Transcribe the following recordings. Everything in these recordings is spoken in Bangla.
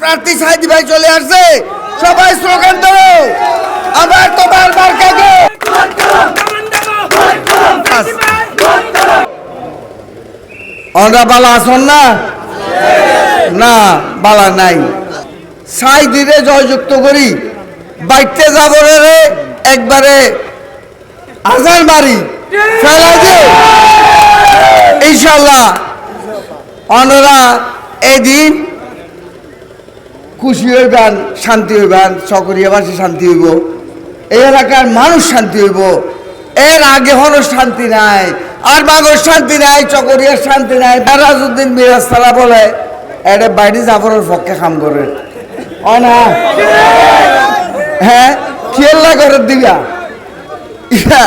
প্রার্থী সাইদি ভাই চলে আসছে। সবাই স্লোগান ধরো। আবার তোমার মার্কাকে আমরা বালা আসন না? না, বালা নাই। সাই দিলে জয়যুক্ত করি। বাইতে যাব রে একবারে আজান বাড়ি ফেলা দে। ইনশাল্লাহ। অনরা, এদিন খুশি হইবেন, শান্তি হইবেন সকরিয়াবাসী শান্তি হইব। এই এলাকার মানুষ শান্তি হইব। এর আগে হলো শান্তি নাই, আর বাগর শান্তি নাই, চকরিয়ার শান্তি নাই রাজউদ্দিন মিরাজ তারা বলে এটা বাইরে যাবরের পক্ষে কাম করে। ও না? হ্যাঁ? খেয়াল্লা করে দিবা? ইয়া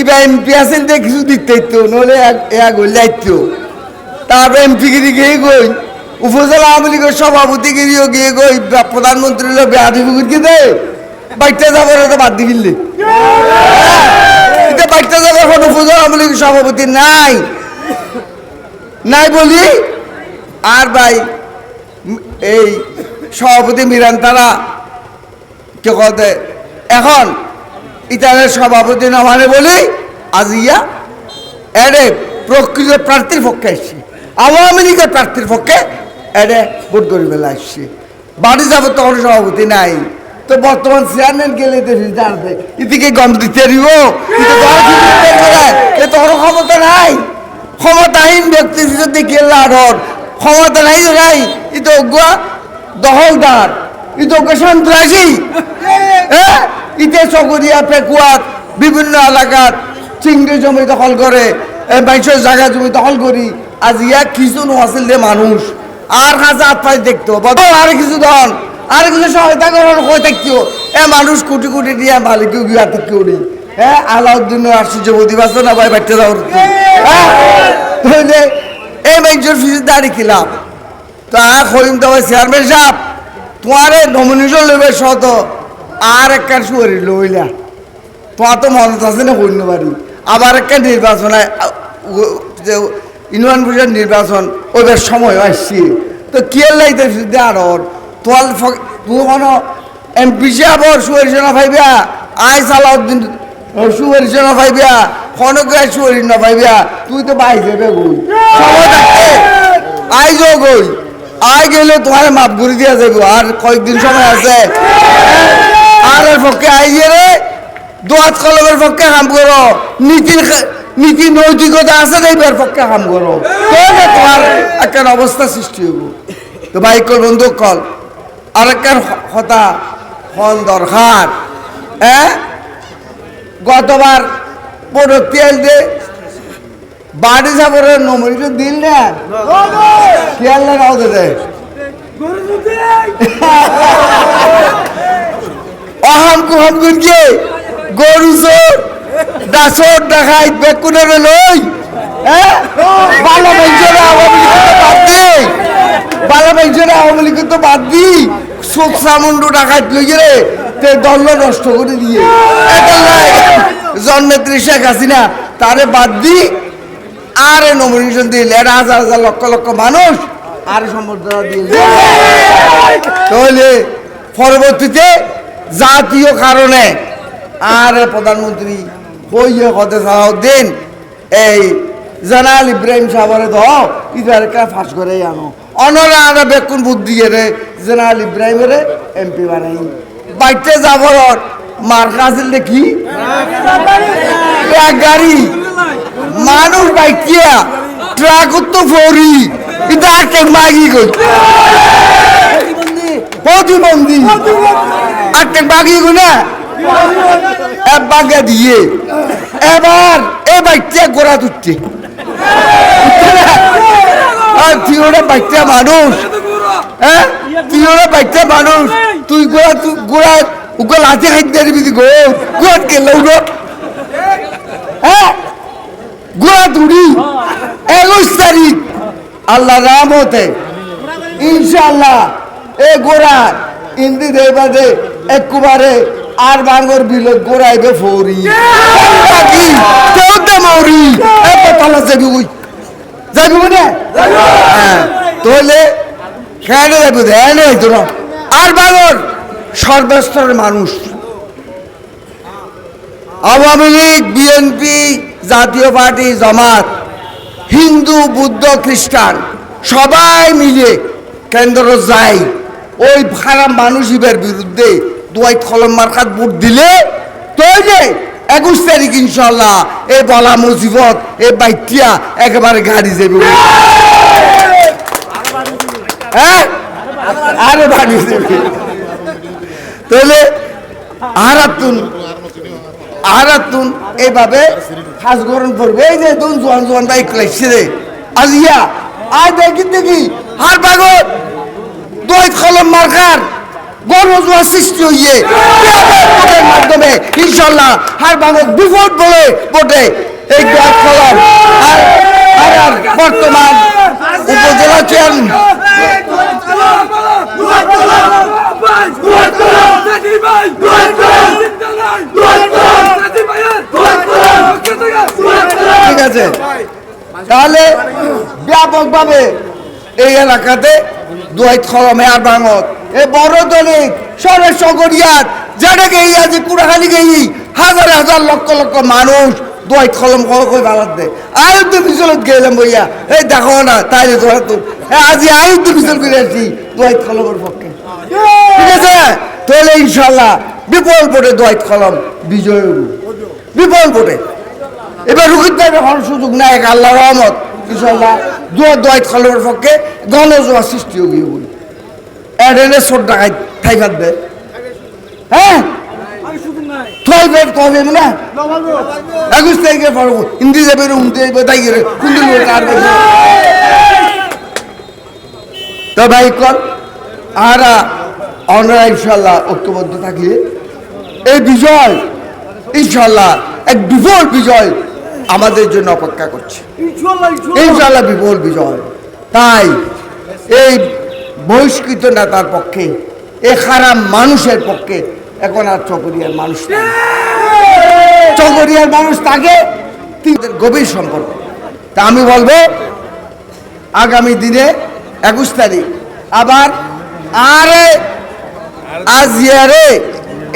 ইবা এমপি আছেন যে কিছু দিতে নলে এক গইলে আইতো তারপরে এমপি গিরি গিয়ে গই উপজেলা আওয়ামী লীগের সভাপতি গিরিও গিয়ে গই প্রধানমন্ত্রী লোক বেহাদি কি দে। বাইতে যাবার তো বাদ দি ফেললি। এটা বাইতে যাবার এখন উপজেলা আওয়ামী লীগের সভাপতি নাই। নাই বলি? আর ভাই, এই সভাপতি মিরান তারা কে কথা এখন ইতালের সভাপতি না মানে বলি, আজ ইয়া, এডে প্রকৃত প্রার্থীর পক্ষে আসছি। আওয়ামী লীগের প্রার্থীর পক্ষে এডে ভোট করি বেলা আসছি বাড়ি যাব তখন সভাপতি নাই। তো বর্তমান চেয়ারম্যান গেলে এদিকে গম দিতে এ তোর ক্ষমতা নাই। ক্ষমতাহীন ব্যক্তি যদি গেলা ধর ক্ষমতা নাই নাই। ই তো গুয়া দখলদার ই তো সন্ত্রাসী। ইতে চকরিয়া, পেকুয়াত, বিভিন্ন এলাকার চিংড়ি জমি দখল করে, এ বাইশের জায়গা জমি দখল করি। আজ ইয়া কিছু যে মানুষ। আর কাছে হাত পাই দেখতো। আর কিছু ধন আর কিছু সহায়তা করার কই থাকতো? এ মানুষ কোটি কোটি দিয়ে মালিক গিয়া থেকে উড়ি হ্যাঁ আলাউদ্দিন আশ্চর্য প্রতিবাদ না, ভাই বাচ্চা যাওয়ার এই মানুষের ফিস দাঁড়ি খিলাম। তা করিম তো চেয়ারম্যান সাহেব, তোমার নমিনেশন লইবে শত, আর এক একটা সুয়ারি লইলা। তোমার তো মনত আছে না কইন পারি আবার একটা নির্বাচন ইউনিয়ন পরিষদ নির্বাচন ওইবার সময় আসছে। তো কি লাইতে আর তোয়াল তুই কোনো এমপি সাহেব সুয়ারি না ভাইবা আই সালাউদ্দিন সুয়ারি না ভাইবা কোনো গায়ে সুয়ারি না ভাইবা তুই তো বাই যাবে গই আই যো গই আই গেলে তোমার মাপ ঘুরি দিয়া যাব আর কয়েকদিন সময় আছে। আর পক্ষে আইয়ে রে দোয়াত কলমের পক্ষে কাম করো। নীতির নীতি নৈতিকতা আছে না এবার পক্ষে কাম করো। তবে তোমার একটা অবস্থা সৃষ্টি হইব? তো ভাই, কল বন্ধু, কল। আর একটা কথা হন দরকার। হ্যাঁ গতবার পনেরো তেল দে, বাড়ি যাবরের নমরিটা দিল না? না রাও দে। অহাম কুহাম গুনকে, গরু চোর। দাসর দেখাই বেকুনের লই তো বাদ দে। দল নষ্ট তারে বাদ দি। আরে নমিনেশন দিল, এর হাজার হাজার লক্ষ লক্ষ মানুষ। আর সম্বর্ধনা দিল। পরবর্তীতে জাতীয় কারণে আর প্রধানমন্ত্রী কইয়ে কতে সালাউদ্দিন এই জানাল ইব্রাহিম সাহেবের দ ইদারকে ফাঁস করে আনো। অনরা আনা বেকুন বুদ্ধি রে জানাল ইব্রাহিমের এমপি বানাই। বাইতে যাবর মার কাছিল দেখি? এক গাড়ি। মানুষ বাইকিয়া ট্রাক তো ফরি। এটা একটা মাগি কই? প্রতিবন্ধী। একটা বাগি গো না? এক বাগে দিয়ে এবার এ বাইকটা গোড়া তুলছে আর তুই ওরা বাইকটা মানুষ। হ্যাঁ? তুই ওরা বাইকটা মানুষ। তুই গোড়া তুই গোড়া উগো লাঠি খাইতে দিবি গো। গোড়া কেলে হ্যাঁ? তুড়ি। একুশ তারিখ। আল্লাহ রামতে। ইনশাল্লাহ এ গোড়া। ইন্দি দেবাদে, একবারে আর বাঙ্গর বিল গোড়াইবে ফৌরি। চৌদ্দ মৌরি তলা যাবি ওই যাবি মনে? তাহলে কেন যাব, দেয় হইতো না আর বাঙর সর্বস্তরের মানুষ। আওয়ামী লীগ, বিএনপি, জাতীয় পার্টি, জামাত, হিন্দু, বুদ্ধ, খ্রিস্টান, সবাই মিলে কেন্দ্র যায় ওই খারাপ মানুষের বিরুদ্ধে দুয়াই কলম মার্কাত বুট দিলে তো যে একুশ তারিখ ইনশাল্লাহ এই বলা মুসিবত এই বাইটিয়া একেবারে গাড়ি যাবে। হ্যাঁ? আরও বাড়ি যাবে। তাহলে আরাতুন আরাতুন এইভাবে হাজ গরম করবে। এই যে দুন জোয়ান জোয়ান বাইক লাগছে রে। আজিয়া আজ দেখি দেখি। হার পাগত দই কলম মার্কার গণজোয়া সৃষ্টি হইয়ে ভোটের মাধ্যমে ইনশাল্লাহ হার পাগত বিপদ বলে ভোটে এই কলম আর আর বর্তমান উপজেলা চেয়ারম্যান ঠিক আছে। তাহলে ব্যাপকভাবে এই এলাকাতে দুয়াই খলমে আর ভাঙত। এ বড় দলিক সরে সগরিয়াত যেটাকে এই আজি কুড়াখালি গেই হাজার হাজার লক্ষ লক্ষ মানুষ দুয়াই খলম কল কই বালাত দে। আয়ুদ্ধ মিশলত গেলাম বইয়া, এই দেখো না তাইলে তোরা তো আজি আয়ুদ্ধ মিশল করে আসছি দুয়াই খলমের পক্ষে। ঠিক আছে? তাহলে ইনশাল্লাহ বিপুল ভোটে দোয়াইত কলম বিজয়। বিপুল ভোটে। এবার রুকিত দেবে হওয়ার সুযোগ নাই, এক আল্লাহ রহমত। ইনশাল্লাহ দোয়া দোয়াইত কলমের পক্ষে গণজোয়া সৃষ্টি হবি বলি এডেনে সোট ঠাই হ্যাঁ থই কবে না একুশ তারিখে পারব হিন্দি যাবে উমতে যাবে তাই গেলে কুন্দি লোক আর বেশি তো ভাই কর আরা আমরা ইনশাল্লাহ ঐক্যবদ্ধ থাকি এই বিজয় ইনশাল্লাহ এক বিপুল বিজয় আমাদের জন্য অপেক্ষা করছে। ইনশাল্লাহ বিপুল বিজয়। তাই এই বহিষ্কৃত নেতার পক্ষে, এ খারাপ মানুষের পক্ষে এখন আর চকরিয়ার মানুষ। চকরিয়ার মানুষ তাকে গভীর সম্পর্ক তা আমি বলব, আগামী দিনে একুশ তারিখ, আবার আরে, আজ ইয়ারে,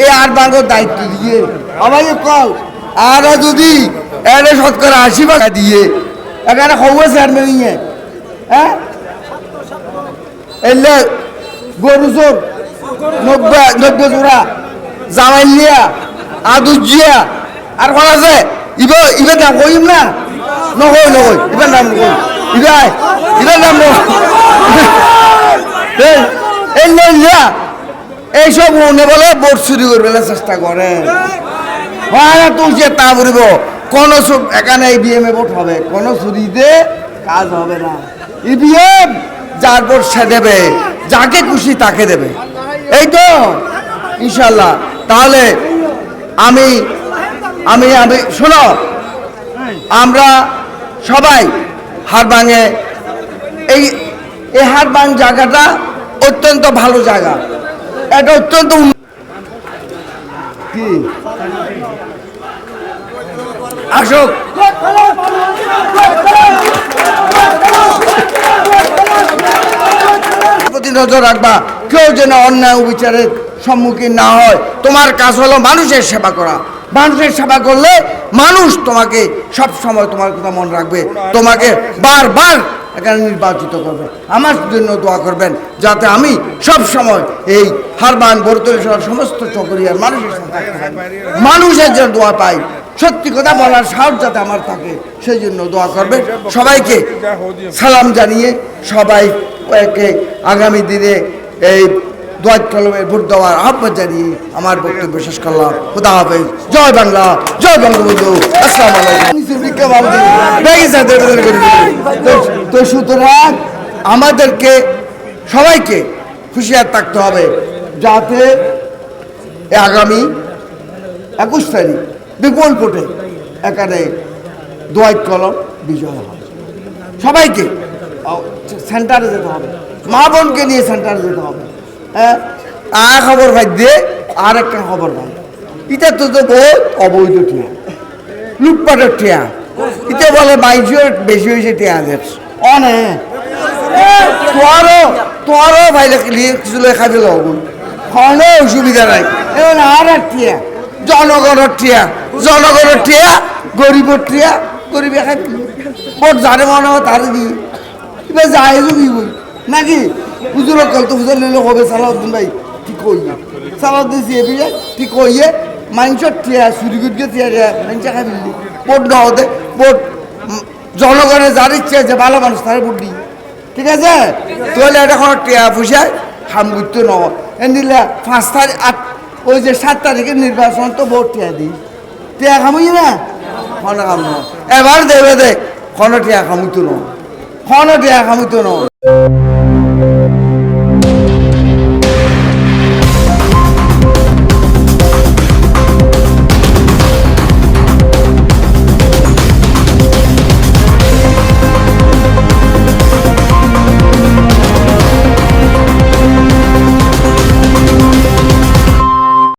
এ আর বাংলার দায়িত্ব দিয়ে আমার কল, আর যদি এরে শতকরা আশি দিয়ে, এখানে খবর চেয়ারম্যান হ্যাঁ এলে গরু চোর নব্বই নব্বই জোড়া জামাইলিয়া আদুজিয়া আর কোন আছে ইব ইবে দাম কইম না নকই নকই ইবার নাম নকই ইবাই ইবার নাম নকই এই লইয়া এইসব মনে বলে ভোট চুরি করবে চেষ্টা করে। হয় তুই যে তা বলিব। কোন সব এখানে ইভিএম এ ভোট হবে। কোন চুরিতে কাজ হবে না। ইভিএম যার ভোট সে দেবে, যাকে খুশি তাকে দেবে। এই তো ইনশাল্লাহ তাহলে আমি আমি আমি, শোনো, আমরা সবাই হারবাঙে এই এই হারবাং জায়গাটা অত্যন্ত ভালো জায়গা। এটা অত্যন্ত কি? আসুক। প্রতি নজর রাখবা। কেউ যেন অন্যায় বিচারের সম্মুখীন না হয়। তোমার কাজ হলো মানুষের সেবা করা। মানুষের সেবা করলে মানুষ তোমাকে সব সময় তোমার কথা মনে রাখবে। তোমাকে বারবার এখানে নির্বাচিত করবে। আমার জন্য দোয়া করবেন যাতে আমি সব সময় এই হারবান বরতলি সহ সমস্ত চকরিয়ার মানুষের মানুষের জন্য দোয়া পাই। সত্যি কথা বলার সাহস যাতে আমার থাকে, সেই জন্য দোয়া করবেন। সবাইকে সালাম জানিয়ে সবাই একে আগামী দিনে এই দোয়াত কলমের ভোট দেওয়ার আহ্বান জানিয়ে আমার বক্তব্য শেষ করলাম। খুদা হাফেজ। জয় বাংলা, জয় বঙ্গবন্ধু। আসসালাম তো সুতরাং আমাদেরকে সবাইকে খুশিয়ার থাকতে হবে যাতে আগামী একুশ তারিখ বিপুল ভোটে এখানে দোয়াইত কলম বিজয় হয়। সবাইকে সেন্টারে যেতে হবে। মা বোনকে নিয়ে সেন্টারে যেতে হবে। হ্যাঁ? আ খবর ভাই দিয়ে আর একটা খবর ভাই এটা তো তো বহুত অবৈধ টিয়া। লুটপাটের টিয়া। এটা বলে বাইশের বেশি হয়েছে টিয়াদের অনে তোরও তোরও ভাইলে কিছু লেখা দিল কোনো অসুবিধা নাই। এখন আর এক টিয়া, জনগণের টিয়া। জনগণের টিয়া, গরিবের টিয়া গরিবে খাই ভোট জানে মনে হয় তার দি এবার যায় কি বই নাকি হুজুর কল তো নিলে হবে সালাউদ্দিন ভাই ঠিক কইয়ে সালাউদ্দিন সিয়ে বিয়ে ঠিক কইয়ে? মাংসর টিয়া চুরি করে টিয়া টিয়া মাংস খাই দিলি ভোট না হতে ভোট জনগণের যার ইচ্ছে আছে, ভালো মানুষ তার ভোট দিই ঠিক আছে? তাহলে এটা কোনো টিয়া পয়সায় হাম করতে নয় এনিলে পাঁচ তারিখ আট ওই যে সাত তারিখের নির্বাচন তো ভোট টিয়া দিই টিয়া খামুই না? কোনো নয় এবার দেবে দেখ কোনো টিয়া খামুতো নয় কখনো দেখা হইতো না